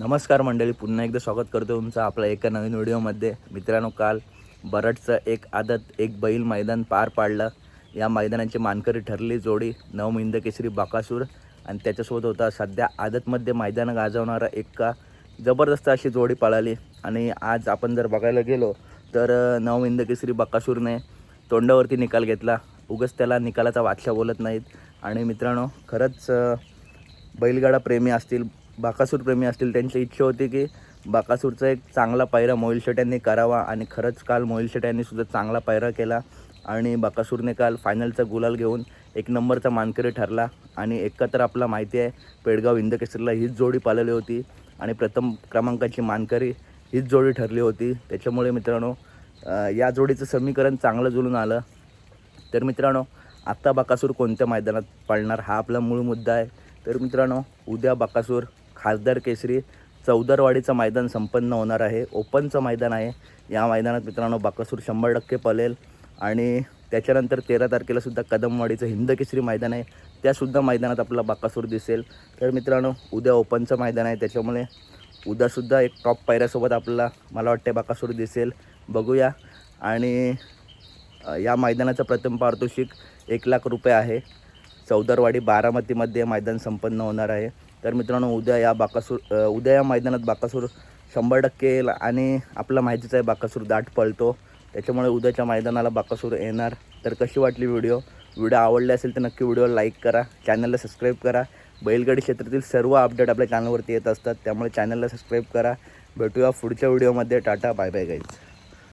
नमस्कार मंडळी पुन्हा एकदा स्वागत करतो तुमचं आपल्या एका नवीन व्हिडिओमध्ये. मित्रांनो काल बरडचं एक आदत एक बैल मैदान पार पाडलं. या मैदानाची मानकरी ठरली जोडी नवमिंद केसरी बाकासूर. आणि त्याच्यासोबत होता सध्या आदतमध्ये मैदान गाजवणारा एक का जबरदस्त अशी जोडी पळाली. आणि आज आपण जर बघायला गेलो तर अं, नवमिंद केसरी बकासूरने तोंडावरती निकाल घेतला. उगाच त्याला निकालाचा वादशा बोलत नाहीत. आणि मित्रांनो खरंच बैलगाडा प्रेमी असतील बाकासूर प्रेमी असतील त्यांची इच्छा होती की बाकासूरचा एक चांगला पायरा मोहिल शेट यांनी करावा आणि खरंच काल मोहिल शेट यांनी सुद्धा चांगला पायरा केला आणि बाकासूरने काल फायनलचा गुलाल घेऊन एक नंबरचा मानकरी ठरला. आणि एकत्र आपला माहिती आहे पेडगाव हिंदकेसरीला हीच जोडी पाळलेली होती आणि प्रथम क्रमांकाची मानकरी हीच जोडी ठरली होती. त्याच्यामुळे मित्रांनो या जोडीचं समीकरण चांगलं जुळून आलं. तर मित्रांनो आत्ता बाकासूर कोणत्या मैदानात पाळणार हा आपला मूळ मुद्दा आहे. तर मित्रांनो उद्या बाकासूर खासदार केसरी चौदरवाडीचं मैदान संपन्न होणार आहे. ओपनचं मैदान आहे. या मैदानात मित्रांनो बाकासूर शंभर टक्के पळेल. आणि त्याच्यानंतर तेरा तारखेला सुद्धा कदमवाडीचं हिंद केसरी मैदान आहे. त्यासुद्धा मैदानात आपला बाकासूर दिसेल. तर मित्रांनो उद्या ओपनचं मैदान आहे. त्याच्यामुळे उद्यासुद्धा एक टॉप पायऱ्यासोबत आपल्याला मला वाटते बाकासूर दिसेल. बघूया. आणि या मैदानाचं प्रथम पारितोषिक एक लाख रुपये आहे. चौदरवाडी बारामतीमध्ये मैदान संपन्न होणार आहे. तर मित्रांनो उद्या या बाकासूर उद्या या मैदानात बाकासूर शंभर टक्के येईल आणि आपला माहितीच आहे बाकासूर दाट पळतो. त्याच्यामुळे उद्याच्या मैदानाला बाकासूर येणार. तर कशी वाटली व्हिडिओ? व्हिडिओ आवडले असेल तर नक्की व्हिडिओला लाईक करा. चॅनलला सबस्क्राईब करा. बैलगाडी क्षेत्रातील सर्व अपडेट आपल्या चॅनलवरती येत असतात. त्यामुळे चॅनलला सबस्क्राईब करा. भेटूया पुढच्या व्हिडिओमध्ये. Tata bye bye guys